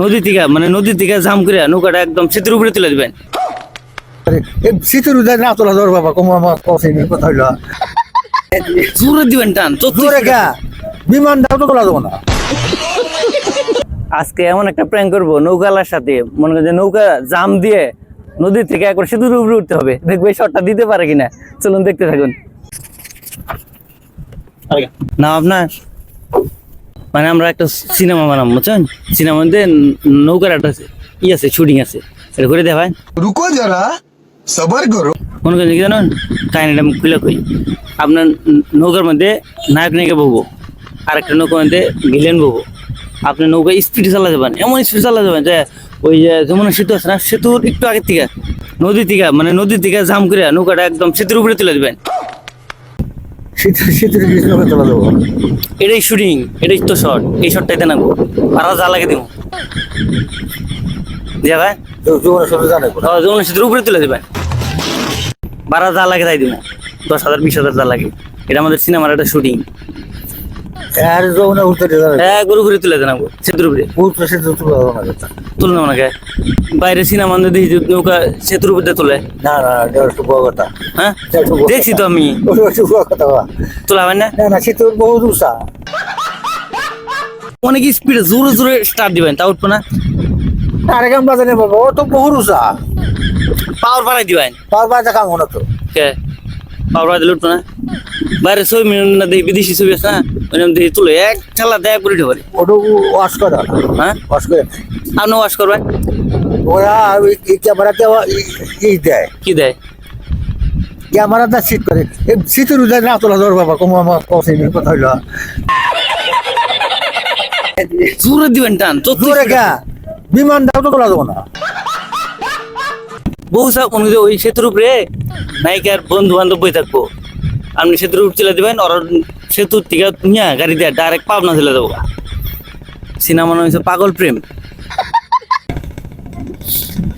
নদী থেকে মানে নদী থেকে জাম করে নৌকাটা একদম সেতুর উপরে তুলে দিবেন। উদয় না তোলা ধর বাবা কম আমার কফি কথা হইল। জোরে দিবেন টান জোরে গা বিমান দাও তো তোলা দেবো না। আজকে এমন একটা প্র্যাঙ্ক করব নৌকালার সাথে মনে করেন যে নৌকা জাম দিয়ে নদী থেকে একবার সেতুর উপরে উঠতে হবে। দেখবে শটটা দিতে পারে কিনা চলুন দেখতে থাকুন। না আপনার? মানে আমরা একটা সিনেমা বানাম বুঝছেন? সিনেমার মধ্যে নৌকার একটা ই আছে শুটিং আছে। এটা করে দেয় রুকো যারা সবার করো। কোনো করেন কি জানেন? কাহিনিটা আমি খুলে কই। আপনার নৌকার মধ্যে নায়ক নায়িকা বলব আর একটা নৌকার মধ্যে ভিলেন বলব আপনি নৌকা স্পিড চালা যাবেন এমন স্পিড চালা যাবেন যে ওই যে যমুনা সেতু আছে না সেতুর একটু আগের থেকে নদীর থেকে মানে নদীর থেকে জাম করে নৌকাটা একদম সেতুর উপরে তুলে দেবেন। শীতের শীতের গ্রীষ্ম তোলা দেবো এটাই শুটিং এটাই তো শট এই শটটাই দেন আর যা লাগে দিব। দিয়া ভাই? জীবনের সাথে জানে উপরে তুলে দেবেন। বারা যা লাগে তাই দিব। দশ হাজার বিশ হাজার যা লাগে। এটা আমাদের সিনেমার একটা শুটিং আর যৌনে উঠতে হ্যাঁ গরু ঘুরে তুলে দেন সেতুর উপরে। তোলা দেবো না। ওনাকে বাইরে সিনেমা দেখি যে নৌকা সেতুর উপরে তোলে। না না এটা একটু বড় কথা। হ্যাঁ? দেখছি তো আমি। তোলা হয় না? না না শীতের বহুত উষা অনেক স্পিডে জোরে জোরে স্টার্ট দিবেন তা উঠবো না। আরে গান বাজানে বাবা। ও তো বহুত উষা পাওয়ার বাড়াই দিবেন। পাওয়ার বাজা কাম হলো তো। কে? পাওয়ার বাড়াই দিলে উঠবো না। বাইরে ছবি মিলন না দেখি বিদেশি ছবি আছে না ওই নাম দেখি তুলে এক খেলা দেয় করে পারে ওটা ওয়াশ করা। হ্যাঁ? ওয়াশ করে। আপনি ওয়াশ করবেন? ওরা ক্যামেরাতে ই দেয়। কি দেয়? ক্যামেরাটা সিট করে। শীতের উদয় না তোলা ধর বাবা কম আমার কথা হইল। জোরে দিবেন টান জোরে গা বিমান দাও তো তোলা দেবো না। বহু সব মনে ওই সেতুর উপরে নায়িকার বন্ধু বান্ধব বই থাকব। আপনি সেতুর উপর চলে দেবেন ওর সেতুর থেকে নিয়ে গাড়ি দিয়ে ডাইরেক্ট পাবনা চলে দেবো সিনেমা নাম হচ্ছে পাগল প্রেম।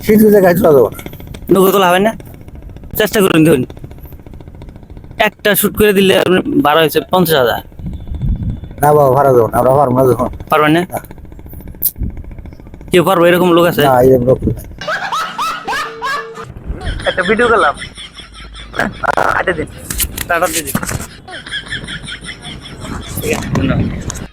শীত তোলা দেবো না। নৌকা তোলা হবে না? চেষ্টা করুন দেখুন। একটা শুট করে দিলে আপনার বারো হয়েছে পঞ্চাশ হাজার। না বাবা ভাড়া দেবো না আমরা পারব না দেখুন পারবেন না? কেউ পারব? এরকম লোক আছে? না এরকম লোক একটা ভিডিও করলাম। আটে দিন। টাটা দিয়ে দিন। ঠিক আছে ধন্যবাদ।